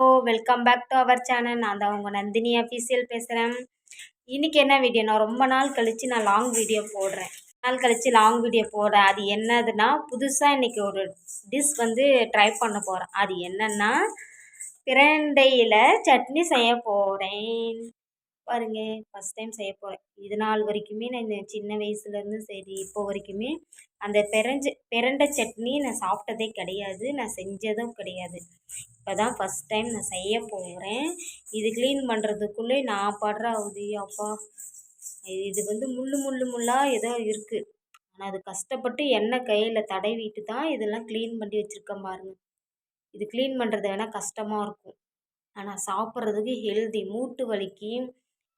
O welcome back to our channel நான் தான் உங்கள் நந்தினி அஃபீஷியல் பேசுகிறேன் இன்றைக்கி என்ன வீடியோ நான் ரொம்ப நாள் கழித்து நான் லாங் வீடியோ போடுறேன். நாள் கழித்து லாங் வீடியோ போடுறேன். அது என்னதுன்னா புதுசாக இன்றைக்கி ஒரு டிஷ் வந்து ட்ரை பண்ண போகிறேன் அது என்னென்னா பிரண்டையில் சட்னி செய்ய போகிறேன் பாருங்க ஃபஸ்ட் டைம் செய்ய போகிறேன் இது நாள் வரைக்குமே நான் இந்த சின்ன வயசுலேருந்து சரி இப்போ வரைக்குமே அந்த பெரஞ்ச பிரண்டை சட்னி நான் சாப்பிட்டதே கிடையாது. நான் செஞ்சதும் கிடையாது. இப்போ தான் ஃபஸ்ட் டைம் நான் செய்ய போகிறேன் இது க்ளீன் பண்ணுறதுக்குள்ளே நான் படுற அவதி அப்பா. இது வந்து முள்ளு முள்ளு முள்ளாக ஏதோ இருக்குது ஆனால் அது கஷ்டப்பட்டு எண்ணெய் கையில் தடவிட்டு தான் இதெல்லாம் க்ளீன் பண்ணி வச்சுருக்கேன் பாருங்கள் இது க்ளீன் பண்ணுறது வேணால் கஷ்டமாக இருக்கும். ஆனால் சாப்பிட்றதுக்கு ஹெல்தி மூட்டு வலிக்கு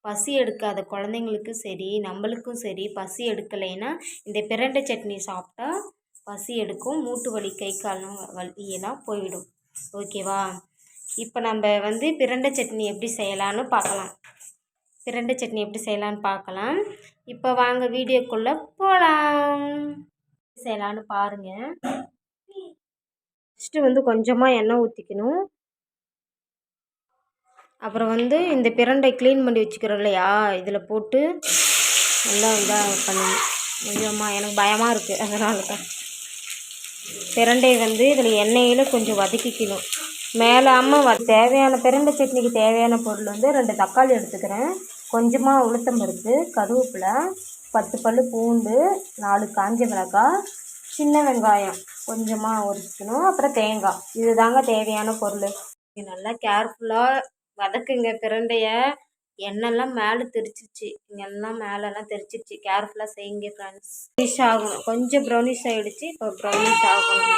பசி எடுக்காத குழந்தைங்களுக்கும் சரி நம்மளுக்கும் சரி பசி எடுக்கலைன்னா இந்த பிரண்டை சட்னி சாப்பிட்டா பசி எடுக்கும் மூட்டு வலி கை கால் வலியெல்லாம் போயிடும் ஓகேவா? இப்போ நம்ம வந்து பிரண்டை சட்னி எப்படி செய்யலான்னு பார்க்கலாம். பிரண்டை சட்னி எப்படி செய்யலான்னு பார்க்கலாம். இப்போ வாங்க வீடியோக்குள்ளே போகலாம் செய்யலான்னு பாருங்கள் ஃபஸ்ட்டு வந்து கொஞ்சமாக எண்ணெய் ஊற்றிக்கணும் அப்புறம் வந்து இந்த பிரண்டை க்ளீன் பண்ணி வச்சுக்கிறோம் இல்லையா இதில் போட்டு நல்லா இதாக பண்ணணும் கொஞ்சமாக எனக்கு பயமாக இருக்குது அதனால தான். பிரண்டை வந்து இதில் எண்ணெயில் கொஞ்சம் வதக்கிக்கணும். மேலாமல் வ தேவையான பிரண்டை சட்னிக்கு தேவையான பொருள் வந்து ரெண்டு தக்காளி எடுத்துக்கிறேன். கொஞ்சமாக உளுத்தம் பருப்பு கருவேப்பிலை பத்து பல் பூண்டு நாலு காஞ்ச மிளகாய் சின்ன வெங்காயம் கொஞ்சமாக உரிச்சிக்கணும். அப்புறம் தேங்காய். இது தாங்க தேவையான பொருள். நல்லா கேர்ஃபுல்லாக வதக்குங்க பிரண்டையை. எண்ணெய்லாம் மேலே தெரிச்சிருச்சு. இங்கெல்லாம் மேலெல்லாம் தெரிச்சிருச்சு. கேர்ஃபுல்லாக செய்யுங்க ஃப்ரெண்ட்ஸ் ப்ரௌனிஷ் ஆகணும் கொஞ்சம் ப்ரௌனிஷ் ஆகிடுச்சு இப்போ ப்ரௌனிஷ் ஆகணும்.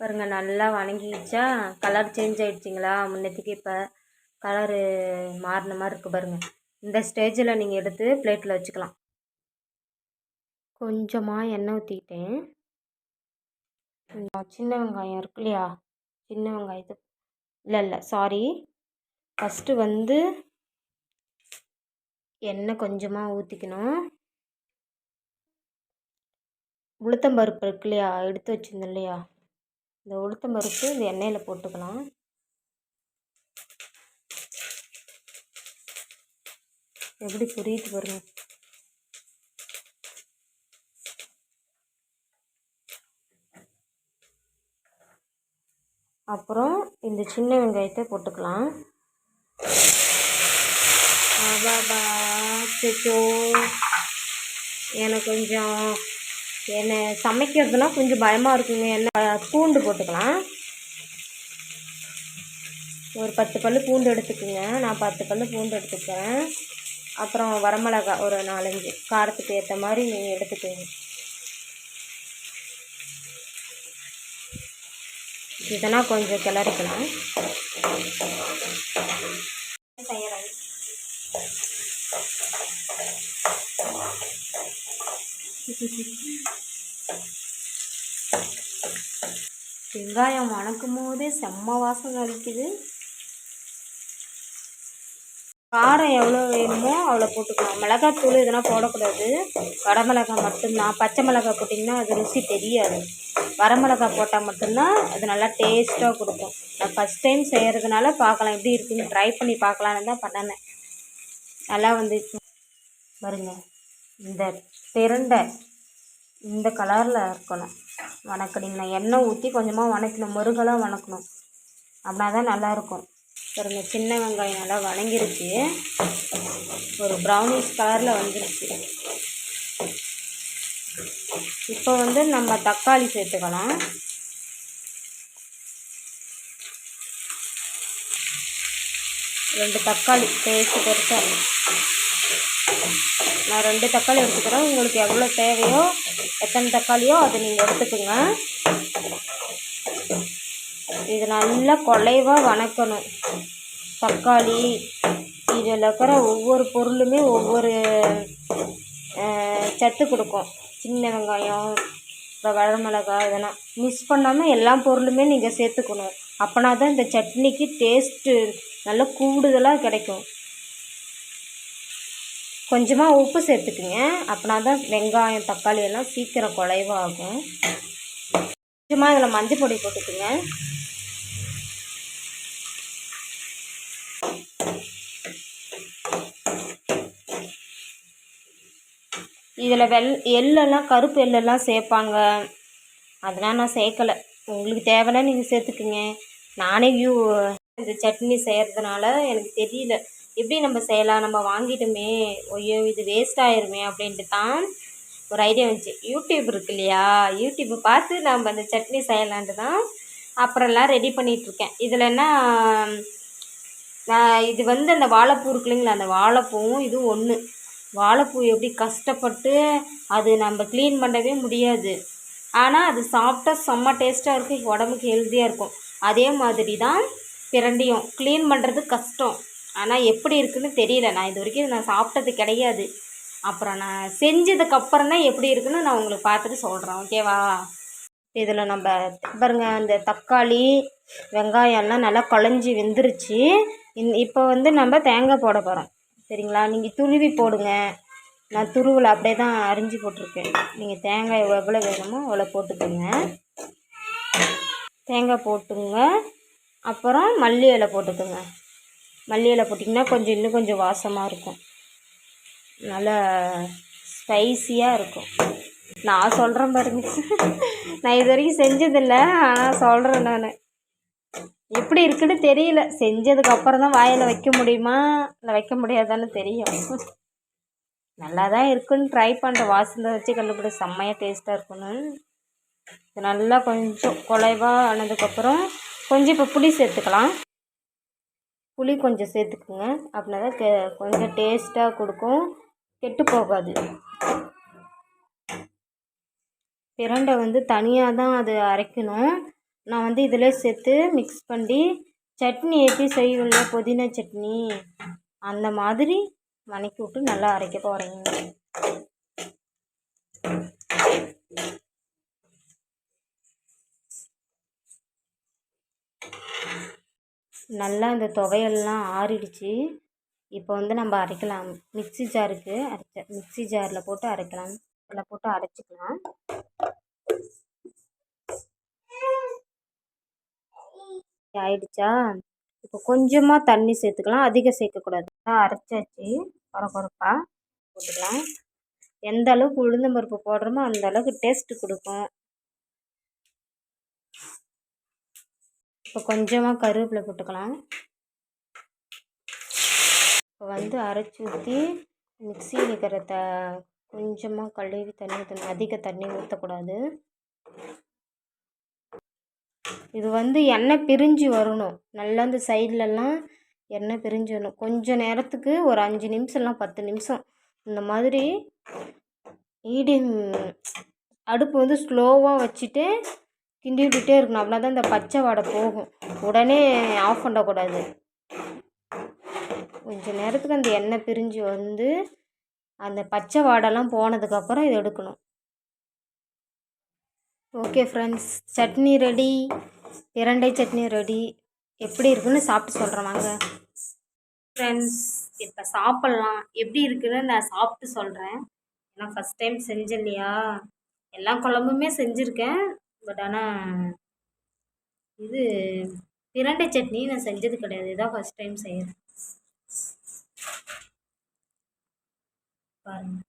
பாருங்கள் நல்லா வணங்கிடுச்சா? கலர் சேஞ்ச் ஆகிடுச்சிங்களா முன்னத்துக்கு இப்போ கலரு மாறின மாதிரி இருக்குது பாருங்கள் இந்த ஸ்டேஜில் நீங்கள் எடுத்து பிளேட்டில் வச்சுக்கலாம். கொஞ்சமாக எண்ணெய் ஊற்றிக்கிட்டேன் சின்ன வெங்காயம் இருக்கு இல்லையா? சின்ன வெங்காயத்தை இல்லை இல்லை சாரி ஃபஸ்ட்டு வந்து எண்ணெய் கொஞ்சமாக ஊற்றிக்கணும் உளுத்தம்பருப்பு இருக்கு இல்லையா? எடுத்து வச்சுருந்தோம் இல்லையா? இந்த உளுத்தம்பருப்பு இந்த எண்ணெயில் போட்டுக்கலாம். எப்படி புரியுது பாருங்க. அப்புறம் இந்த சின்ன வெங்காயத்தை போட்டுக்கலாம். பாபா அச்சோ எனக்கு கொஞ்சம் என்ன சமைக்கிறதுனா கொஞ்சம் பயமாக இருக்குங்க. என்ன பூண்டு போட்டுக்கலாம். ஒரு பத்து பல் பூண்டு எடுத்துக்கோங்க. நான் பத்து பல் பூண்டு எடுத்துக்கிறேன். அப்புறம் வரமிளகா ஒரு நாலஞ்சு. காரத்துக்கு ஏற்ற மாதிரி நீங்கள் எடுத்துக்கோங்க. இதெல்லாம் கொஞ்சம் கிளறிக்கலாம். செய்கிறேன் வெங்காயம் வணக்கும் போதே செம்ம வாசனை அடிக்குது. காரம் எவ்வளோ வேணுமோ அவ்வளோ போட்டுக்கலாம். மிளகாத்தூள் இதெல்லாம் போடக்கூடாது. வடமிளகாய் மட்டும்தான். பச்சை மிளகாய் போட்டிங்கன்னா அது ருசி தெரியாது. வரமிளகாய் போட்டால் மட்டும்தான் அது நல்லா டேஸ்ட்டாக கொடுக்கும். நான் ஃபஸ்ட் டைம் செய்கிறதுனால பார்க்கலாம். எப்படி இருக்குன்னு ட்ரை பண்ணி பார்க்கலான்னு தான் பண்ணினேன் நல்லா வந்துச்சு. பாருங்க. இந்த பிரண்டை இந்த கலரில் இருக்கணும். வணக்கடிங்கண்ணா எண்ணெய் ஊற்றி கொஞ்சமாக வணக்கணும். முருகலாக வணக்கணும். அப்படின்னா தான் நல்லாயிருக்கும் பாருங்க சின்ன வெங்காயம் நல்லா வணங்கிருச்சு. ஒரு ப்ரௌனிஷ் கலரில் வந்துருச்சு. இப்போ வந்து நம்ம தக்காளி சேர்த்துக்கலாம். ரெண்டு தக்காளி பேஸ்ட்டு பெருசாக நான் ரெண்டு தக்காளி எடுத்துக்கிறேன். உங்களுக்கு எவ்வளோ தேவையோ எத்தனை தக்காளியோ அதை நீங்கள் எடுத்துக்கோங்க. இது நல்லா கொலைவாக வணக்கணும். தக்காளி இதில் இருக்கிற ஒவ்வொரு பொருளுமே ஒவ்வொரு சத்து கொடுக்கும். சின்ன வெங்காயம் இப்போ வழமிளகா இதெல்லாம். மிஸ் பண்ணாமல் எல்லா பொருளுமே நீங்கள் சேர்த்துக்கணும். அப்போனா தான் இந்த சட்னிக்கு டேஸ்ட்டு நல்லா கூடுதலாக கிடைக்கும். கொஞ்சமாக உப்பு சேர்த்துக்குங்க. அப்படின்னா தான் வெங்காயம் தக்காளி எல்லாம் சீக்கிரம் குலைவாகும். கொஞ்சமாக இதில் மஞ்சள் பொடி போட்டுக்குங்க. இதில் வெள் எள்ளெல்லாம் கருப்பு எள்ளெல்லாம் சேர்ப்பாங்க. அதெல்லாம் நான் சேர்க்கலை. உங்களுக்கு தேவைன்னா நீங்கள் சேர்த்துக்குங்க. நானே யூ இந்த சட்னி செய்கிறதுனால எனக்கு தெரியல. எப்படி நம்ம செய்யலாம்? நம்ம வாங்கிட்டோமே. ஐயோ இது வேஸ்ட் ஆயிருமே அப்படின்ட்டு தான் ஒரு ஐடியா வந்துச்சு. யூடியூப் இருக்கு இல்லையா? யூடியூப்பை பார்த்து நம்ம அந்த சட்னி செய்யலான்ட்டு தான் அப்புறம்லாம் ரெடி பண்ணிகிட்ருக்கேன் இதில் என்ன நான் இது வந்து அந்த வாழைப்பூ இருக்கு இல்லைங்களா? அந்த வாழைப்பூவும் இதுவும் ஒன்று வாழைப்பூ எப்படி கஷ்டப்பட்டு அது நம்ம க்ளீன் பண்ணவே முடியாது. ஆனால் அது சாப்பிட்டா செம்ம டேஸ்ட்டாக இருக்கும். உடம்புக்கு ஹெல்த்தியாக இருக்கும். அதே மாதிரி தான் பிரண்டியும். க்ளீன் பண்ணுறது கஷ்டம். ஆனால் எப்படி இருக்குன்னு தெரியல. நான் இது வரைக்கும் நான் சாப்பிட்டது கிடையாது. அப்புறம் நான் செஞ்சதுக்கப்புறம் தான் எப்படி இருக்குன்னு நான் உங்களுக்கு பார்த்துட்டு சொல்கிறேன் ஓகேவா இதில் நம்ம பாருங்க அந்த தக்காளி வெங்காயம்லாம் நல்லா குழஞ்சி வெந்துருச்சு. இந் இப்போ வந்து நம்ம தேங்காய் போட போகிறோம் சரிங்களா? நீங்கள் துருவி போடுங்க. நான் துருவில் அப்படியே தான் அரிஞ்சு போட்டிருக்கேன். நீங்கள் தேங்காய் எவ்வளோ வேணுமோ அவ்வளோ போட்டுக்கோங்க. தேங்காய் போட்டுங்க. அப்புறம் மல்லி இலை போட்டுக்கோங்க. மல்லி இலை போட்டிங்கன்னா கொஞ்சம் இன்னும் கொஞ்சம் வாசமாக இருக்கும். நல்லா ஸ்பைஸியாக இருக்கும். நான் சொல்கிறேன் பாருங்க. நான் இது வரைக்கும் செஞ்சதில்லை ஆனால் சொல்கிறேன் நான். எப்படி இருக்குன்னு தெரியல. செஞ்சதுக்கு அப்புறம் தான் வாயில் வைக்க முடியுமா? இல்லை வைக்க முடியாதான்னு தெரியும். நல்லா தான் இருக்குன்னு ட்ரை பண்ணுறேன் வாசனை வச்சு கண்டுபிடி செம்மையாக டேஸ்ட்டாக இருக்குன்னு இது நல்லா கொஞ்சம் குலைவாக ஆனதுக்கப்புறம் கொஞ்சம் இப்போ புளி சேர்த்துக்கலாம். புளி கொஞ்சம் சேர்த்துக்குங்க. அப்படின்னா தான் கொஞ்சம் டேஸ்ட்டாக கொடுக்கும். கெட்டு போகாது. பிரண்டை வந்து தனியாக தான் அது அரைக்கணும். நான் வந்து இதில் சேர்த்து மிக்ஸ் பண்ணி சட்னி எப்படி செய்வோம்ல புதினா சட்னி அந்த மாதிரி வணக்கி விட்டு நல்லா அரைக்க போகிறேங்க நல்லா இந்த துவையல்லாம் ஆறிடுச்சு. இப்போ வந்து நம்ம அரைக்கலாம். மிக்ஸி ஜாருக்கு அரைச்ச மிக்ஸி ஜாரில் போட்டு அரைக்கலாம். அதில் போட்டு அரைச்சிக்கலாம். ஆயிடுச்சா? இப்போ கொஞ்சமாக தண்ணி சேர்த்துக்கலாம். அதிகம் சேர்க்கக்கூடாது. அரைச்சாச்சு. குறப்பாக போட்டுக்கலாம். எந்த அளவுக்கு உளுந்தம்பருப்பு போடுறோமோ அந்த அளவுக்கு டேஸ்ட்டு கொடுக்கும். இப்போ கொஞ்சமாக கருவேப்பிலை போட்டுக்கலாம். இப்போ வந்து அரைச்சி ஊற்றி மிக்சியில் இருக்கிற த கொஞ்சமாக கழுவி தண்ணி ஊற்றணும் அதிக தண்ணி ஊற்றக்கூடாது இது வந்து எண்ணெய் பிரிஞ்சு வரணும். நல்லா அந்த சைட்லலாம் எண்ணெய் பிரிஞ்சு வரணும். கொஞ்சம் நேரத்துக்கு ஒரு அஞ்சு நிமிஷம்லாம் பத்து நிமிஷம். இந்த மாதிரி மீடியம் அடுப்பு வந்து ஸ்லோவாக வச்சுட்டு கிண்டி விட்டுட்டே இருக்கணும். அப்படின்னா தான் இந்த பச்சை வாடை போகும். உடனே ஆஃப் பண்ணக்கூடாது. கொஞ்சம் நேரத்துக்கு அந்த எண்ணெய் பிரிஞ்சு வந்து அந்த பச்சை வாடெல்லாம் போனதுக்கப்புறம் இதை எடுக்கணும். ஓகே ஃப்ரெண்ட்ஸ் சட்னி ரெடி பிரண்டை சட்னி ரெடி எப்படி இருக்குன்னு சாப்பிட்டு சொல்கிறேன் வாங்க. ஃப்ரெண்ட்ஸ் இப்போ சாப்பிட்லாம். எப்படி இருக்குன்னு நான் சாப்பிட்டு சொல்கிறேன் ஏன்னா ஃபஸ்ட் டைம் செஞ்சேன் இல்லையா? எல்லா குழம்புமே செஞ்சுருக்கேன். பட் ஆனால் இது பிரண்டை சட்னி நான் செஞ்சது கிடையாது. இதான் ஃபஸ்ட் டைம் செய்கிறேன் பாருங்கள்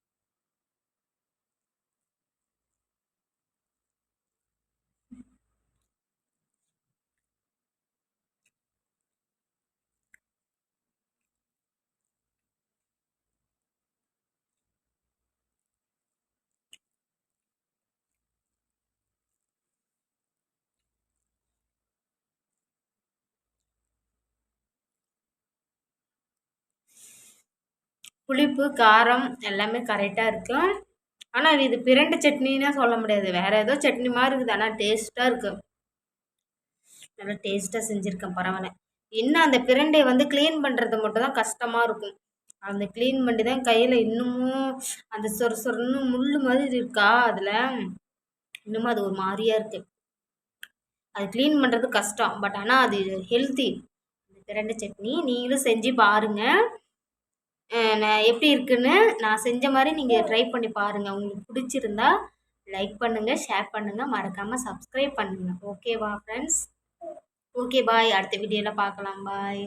புளிப்பு காரம் எல்லாமே கரெக்டாக இருக்கும் ஆனால் இது பிரண்டை சட்னின்னா சொல்ல முடியாது. வேறு ஏதோ சட்னி மாதிரி இருக்குது. ஆனால் டேஸ்ட்டாக இருக்குது நல்லா டேஸ்ட்டாக செஞ்சுருக்கேன். பரவாயில்ல. இன்னும் அந்த பிரண்டை வந்து க்ளீன் பண்ணுறது மட்டும் தான் கஷ்டமாக இருக்கும். அந்த க்ளீன் பண்ணி தான் கையில் இன்னமும் அந்த சொர சொரன்னு முள் மாதிரி இருக்கா? அதில் இன்னமும் அது ஒரு மாதிரியாக இருக்குது அது க்ளீன் பண்ணுறது கஷ்டம். பட் ஆனால் அது ஹெல்த்தி பிரண்டை சட்னி நீங்களும் செஞ்சு பாருங்கள் எப்படி இருக்குன்னு நான் செஞ்ச மாதிரி நீங்கள் ட்ரை பண்ணி பாருங்கள் உங்களுக்கு பிடிச்சிருந்தா லைக் பண்ணுங்கள் ஷேர் பண்ணுங்கள் மறக்காமல் சப்ஸ்கிரைப் பண்ணுங்கள் ஓகேவா ஃப்ரெண்ட்ஸ் ஓகே பாய் அடுத்த வீடியோவில் பார்க்கலாம். பாய்